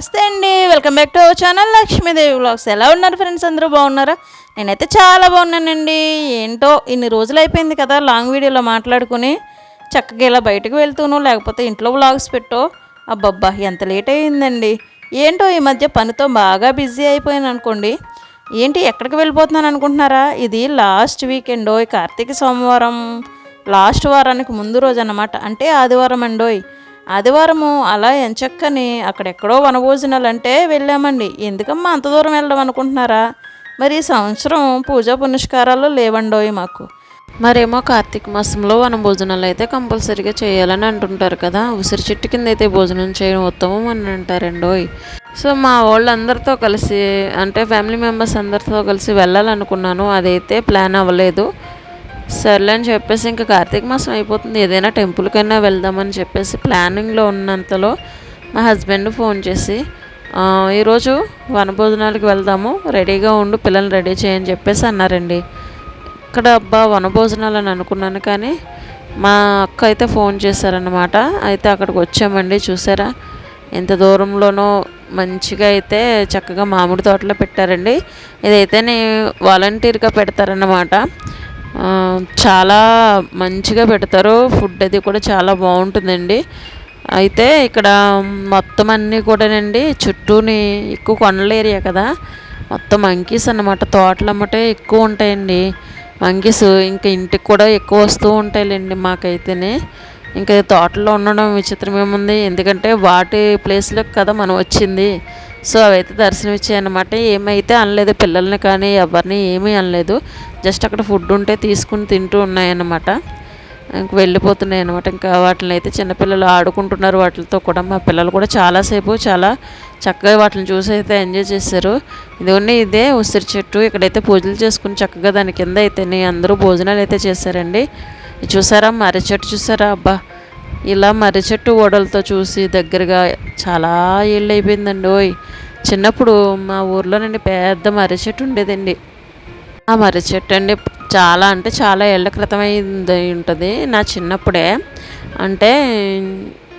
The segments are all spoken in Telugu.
నమస్తే అండి. Welcome back to our channel Lakshmidevi vlogs ఎలా ఉన్నారు ఫ్రెండ్స్? అందరూ బాగున్నారా? నేనైతే చాలా బాగున్నానండి. ఏంటో ఇన్ని రోజులు అయిపోయింది కదా లాంగ్ వీడియోలో మాట్లాడుకుని చక్కగా ఇలా బయటకు వెళ్తూను లేకపోతే ఇంట్లో బ్లాగ్స్ పెట్టో. అబ్బబ్బా ఎంత లేట్ అయిందండి ఏంటో ఈ మధ్య పనితో బాగా బిజీ అయిపోయాను అనుకోండి. ఏంటి ఎక్కడికి వెళ్ళిపోతున్నాను అనుకుంటున్నారా? ఇది లాస్ట్ వీకెండ్ కార్తీక సోమవారం లాస్ట్ వారానికి ముందు రోజు అన్నమాట. అంటే ఆదివారం అండోయ్. ఆదివారము అలా ఎంచక్కని అక్కడెక్కడో వనభోజనాలు అంటే వెళ్ళామండి. ఎందుకమ్మా అంత దూరం వెళ్ళడం అనుకుంటున్నారా? మరి ఈ సంవత్సరం పూజా పునస్కారాలు లేవండోయి మాకు. మరేమో కార్తీక మాసంలో వన భోజనాలు అయితే కంపల్సరీగా చేయాలని అంటుంటారు కదా. ఉసిరి చెట్టు కింద అయితే భోజనం చేయడం ఉత్తమం అని అంటారండోయ్. సో మా వాళ్ళందరితో కలిసి అంటే ఫ్యామిలీ మెంబర్స్ అందరితో కలిసి వెళ్ళాలనుకున్నాను. అదైతే ప్లాన్ అవ్వలేదు. సర్లే అని చెప్పేసి ఇంకా కార్తీక మాసం అయిపోతుంది. ఏదైనా టెంపుల్కైనా వెళ్దామని చెప్పేసి ప్లానింగ్లో ఉన్నంతలో మా హస్బెండ్ ఫోన్ చేసి ఈరోజు వనభోజనాలకు వెళ్దాము రెడీగా ఉండు పిల్లల్ని రెడీ చేయని చెప్పేసి అన్నారండి. ఇక్కడ అబ్బా వనభోజనాలు అని అనుకున్నాను కానీ మా అక్క అయితే ఫోన్ చేశారనమాట అయితే అక్కడికి వచ్చామండి చూసారా? ఎంత దూరంలోనో మంచిగా అయితే చక్కగా మామిడి తోటలో పెట్టారండి. ఇదైతే వాలంటీర్గా పెడతారన్నమాట. చాలా మంచిగా పెడతారు. ఫుడ్ అది కూడా చాలా బాగుంటుందండి. అయితే ఇక్కడ మొత్తం అన్నీ కూడానండి చుట్టూని ఎక్కువ కొండల ఏరియా కదా. మొత్తం మంకీస్ అన్నమాట. తోటలు అమ్మటే ఎక్కువ ఉంటాయండి. మంకీస్ ఇంకా ఇంటికి కూడా ఎక్కువ వస్తూ ఉంటాయిలేండి మాకైతేనే. ఇంకా తోటలో ఉండడం విచిత్రం ఏముంది? ఎందుకంటే వాటి ప్లేస్లోకి కదా మనం వచ్చింది. సో అవైతే దర్శనం ఇచ్చాయన్నమాట ఏమైతే అనలేదు పిల్లల్ని కానీ ఎవరిని ఏమీ అనలేదు. జస్ట్ అక్కడ ఫుడ్ ఉంటే తీసుకుని తింటూ ఉన్నాయన్నమాట. ఇంక వెళ్ళిపోతున్నాయి అనమాట ఇంకా వాటిని అయితే చిన్నపిల్లలు ఆడుకుంటున్నారు. వాటితో కూడా మా పిల్లలు కూడా చాలాసేపు చాలా చక్కగా వాటిని చూసి అయితే ఎంజాయ్ చేశారు. ఇదిగోండి ఇదే ఉసిరి చెట్టు. ఇక్కడైతే పూజలు చేసుకుని చక్కగా దాని కింద అయితే అందరూ భోజనాలు అయితే చేశారండి. చూసారా? మర్రి చెట్టు చూసారా? అబ్బా! ఇలా మర్రి చెట్టు ఓడలతో చూసి దగ్గరగా చాలా ఏళ్ళు అయిపోయిందండి ఓయ్. చిన్నప్పుడు మా ఊర్లోనండి పెద్ద మర్రి చెట్టు ఉండేదండి. ఆ మర్రి చెట్టు అండి చాలా అంటే చాలా ఏళ్ళ క్రితం అయింది ఉంటుంది నా చిన్నప్పుడే. అంటే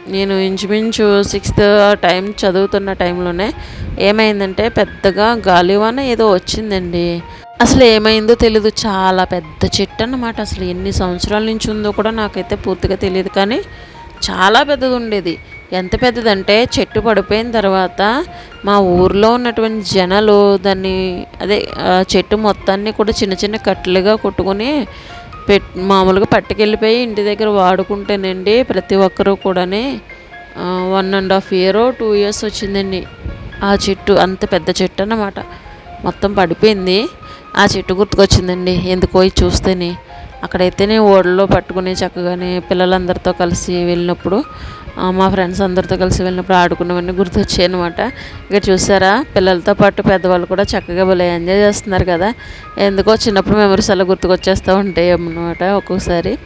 నేను ఇంచుమించు సిక్స్త్ టైం చదువుతున్న టైంలోనే ఏమైందంటే పెద్దగా గాలివాన ఏదో వచ్చిందండి. అసలు ఏమైందో తెలియదు చాలా పెద్ద చెట్టు అన్నమాట అసలు ఎన్ని సంవత్సరాల నుంచి ఉందో కూడా నాకైతే పూర్తిగా తెలియదు కానీ చాలా పెద్దది ఉండేది ఎంత పెద్దదంటే చెట్టు పడిపోయిన తర్వాత మా ఊర్లో ఉన్నటువంటి జనాలు దాన్ని అదే ఆ చెట్టు మొత్తాన్ని కూడా చిన్న చిన్న కట్టెలుగా కొట్టుకొని పెట్ మామూలుగా పట్టుకెళ్ళిపోయి ఇంటి దగ్గర వాడుకుంటేనండి ప్రతి ఒక్కరూ కూడాని one and half year two years వచ్చిందండి. ఆ చెట్టు అంత పెద్ద చెట్టు అన్నమాట మొత్తం పడిపోయింది. ఆ చెట్టు గుర్తుకొచ్చిందండి. ఎందుకో పోయి చూస్తేనే. అక్కడైతేనే ఓడలో పట్టుకుని చక్కగానే పిల్లలందరితో కలిసి వెళ్ళినప్పుడు మా ఫ్రెండ్స్ అందరితో కలిసి వెళ్ళినప్పుడు ఆడుకున్నవన్నీ గుర్తొచ్చాయి అనమాట ఇక చూసారా? పిల్లలతో పాటు పెద్దవాళ్ళు కూడా చక్కగా భలే ఎంజాయ్ చేస్తున్నారు కదా. ఎందుకో చిన్నప్పుడు మెమరీస్ అలా గుర్తుకొచ్చేస్తూ ఉంటాయి అన్నమాట ఒక్కొక్కసారి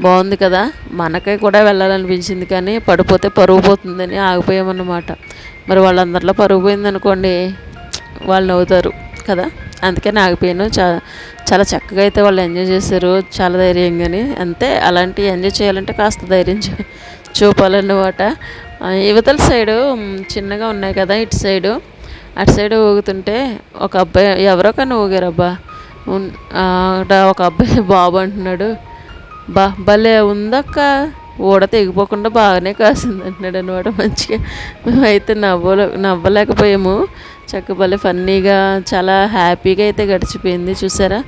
బాగుంది కదా. మనకే కూడా వెళ్ళాలనిపించింది కానీ పడిపోతే పరుగు పోతుందని ఆగిపోయామన్నమాట. మరి వాళ్ళందరిలో పరుగు పోయిందనుకోండి వాళ్ళు నవ్వుతారు కదా. అందుకే ఆగిపోయాను చా చాలా చక్కగా అయితే వాళ్ళు ఎంజాయ్ చేశారు. చాలా ధైర్యంగాని. అంతే అలాంటి ఎంజాయ్ చేయాలంటే కాస్త ధైర్యం చూపాలన్నమాట. యువతల సైడు చిన్నగా ఉన్నాయి కదా ఇటు సైడు అటు సైడ్ ఊగుతుంటే ఒక అబ్బాయి ఎవరో కానీ ఊగారబ్బా. ఒక అబ్బాయి బాబు అంటున్నాడు. బా భలే ఉందక్క. ఊడ తెగిపోకుండా బాగానే కాసింది అంటున్నాడు అనమాట మంచిగా. మేమైతే నవ్వలే నవ్వలేకపోయాము. చక్క భలే ఫన్నీగా చాలా హ్యాపీగా అయితే గడిచిపోయింది చూసారా?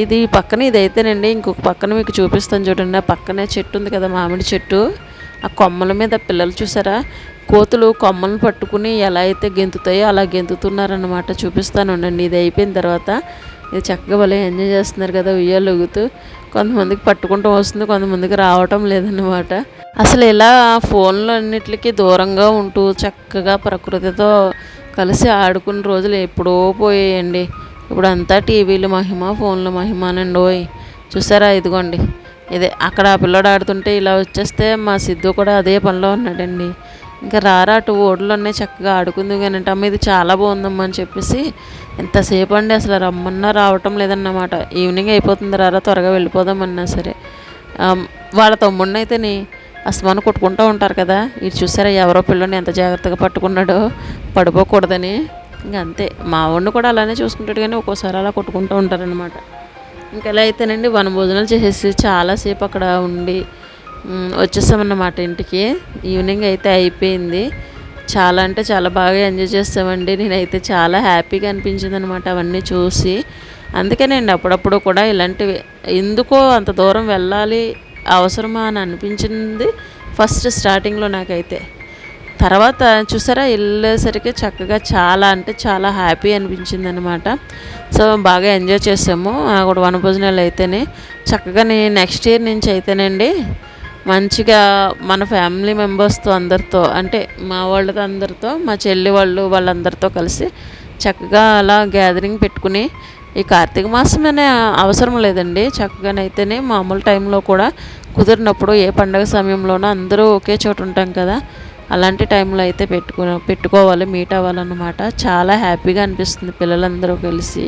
ఇది పక్కన ఇదైతేనండి ఇంకొక పక్కన మీకు చూపిస్తాను చూడండి. ఆ పక్కనే చెట్టు ఉంది కదా మామిడి చెట్టు. ఆ కొమ్మల మీద పిల్లలు చూసారా? కోతులు కొమ్మలను పట్టుకుని ఎలా అయితే గెంతుతాయో అలా గెంతుతున్నారనమాట చూపిస్తాను ఉండండి ఇది అయిపోయిన తర్వాత. ఇది చక్కగా భలే ఎంజాయ్ చేస్తున్నారు కదా ఉయ్యాలు ఊగుతూ. కొంతమందికి పట్టుకుంటూ వస్తుంది కొంతమందికి రావటం లేదన్నమాట. అసలు ఇలా ఫోన్లు అన్నిటికీ దూరంగా ఉంటూ చక్కగా ప్రకృతితో కలిసి ఆడుకున్న రోజులు ఎప్పుడో పోయాయండి. ఇప్పుడు అంతా టీవీలు మహిమ ఫోన్లు మహిమ అనండి చూసారా ఇదిగోండి. ఇదే అక్కడ ఆ పిల్లోడు ఆడుతుంటే ఇలా వచ్చేస్తే మా సిద్ధు కూడా అదే పనిలో ఉన్నాడండి. ఇంకా రారా అటు ఓడలోనే చక్కగా ఆడుకుంది కానీ అమ్మ ఇది చాలా బాగుందమ్మా అని చెప్పేసి ఎంతసేపు అండి అసలు రమ్మన్నా రావటం లేదన్నమాట. ఈవినింగ్ అయిపోతుంది రారా త్వరగా వెళ్ళిపోదామన్నా సరే. వాళ్ళ తమ్ముడిని అయితేనే అస్తమానం కొట్టుకుంటూ ఉంటారు కదా. ఇటు చూసారా ఎవరో పిల్లని ఎంత జాగ్రత్తగా పట్టుకున్నాడో. పడిపోకూడదని. ఇంకా అంతే. మా వాడిని కూడా అలానే చూసుకుంటాడు కానీ ఒక్కోసారి అలా కొట్టుకుంటూ ఉంటారనమాట ఇంకా ఎలా అయితేనండి వన భోజనాలు చేసేసి చాలాసేపు అక్కడ ఉండి వచ్చేసామన్నమాట ఇంటికి. ఈవినింగ్ అయితే అయిపోయింది. చాలా అంటే చాలా బాగా ఎంజాయ్ చేస్తామండి. నేనైతే చాలా హ్యాపీగా అనిపించింది అనమాట అవన్నీ చూసి. అందుకేనండి అప్పుడప్పుడు కూడా ఇలాంటివి. ఎందుకో అంత దూరం వెళ్ళాలి అవసరమా అని అనిపించింది ఫస్ట్ స్టార్టింగ్లో నాకైతే. తర్వాత చూసారా వెళ్ళేసరికి చక్కగా చాలా అంటే చాలా హ్యాపీ అనిపించింది అనమాట సో బాగా ఎంజాయ్ చేసాము. అక్కడ వనభోజనాలు అయితేనే. చక్కగా నేను నెక్స్ట్ ఇయర్ నుంచి అయితేనండి మంచిగా మన ఫ్యామిలీ మెంబర్స్తో అందరితో అంటే మా వాళ్ళతో అందరితో మా చెల్లి వాళ్ళు వాళ్ళందరితో కలిసి చక్కగా అలా గ్యాదరింగ్ పెట్టుకుని ఈ కార్తీక మాసం అనే అవసరం లేదండి. చక్కగానైతేనే మామూలు టైంలో కూడా కుదిరినప్పుడు ఏ పండగ సమయంలోనూ అందరూ ఒకే చోట ఉంటాం కదా. అలాంటి టైంలో అయితే పెట్టుకో పెట్టుకోవాలి మీట్ అవ్వాలన్నమాట. చాలా హ్యాపీగా అనిపిస్తుంది పిల్లలందరూ కలిసి.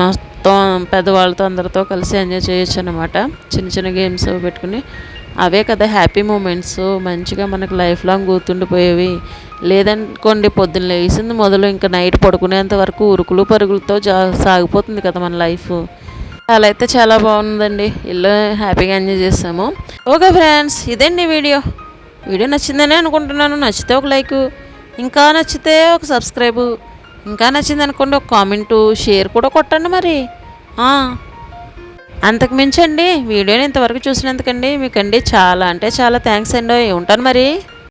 మొత్తం పెద్దవాళ్ళతో అందరితో కలిసి ఎంజాయ్ చేయొచ్చు అనమాట చిన్న చిన్న గేమ్స్ అవి పెట్టుకుని అవే కదా హ్యాపీ మూమెంట్స్. మంచిగా మనకు లైఫ్ లాంగ్ గుర్తుండిపోయేవి. లేదనుకోండి పొద్దున్న లేచింది మొదలు ఇంకా నైట్ పడుకునేంత వరకు ఉరుకులు పరుగులతో జా సాగిపోతుంది కదా మన లైఫ్. అలా అయితే చాలా బాగుందండి. ఇల్లు హ్యాపీగా ఎంజాయ్ చేసాము. ఓకే ఫ్రెండ్స్ ఇదండి వీడియో. వీడియో నచ్చిందనే అనుకుంటున్నాను. నచ్చితే ఒక లైక్ ఇంకా నచ్చితే ఒక సబ్స్క్రైబ్ ఇంకా నచ్చింది అనుకోండి ఒక కామెంటు షేర్ కూడా కొట్టండి మరి. అంతకుమించండి వీడియోని ఇంతవరకు చూసినందుకండి. మీకండి చాలా అంటే చాలా థ్యాంక్స్ అండి. ఉంటాను మరి.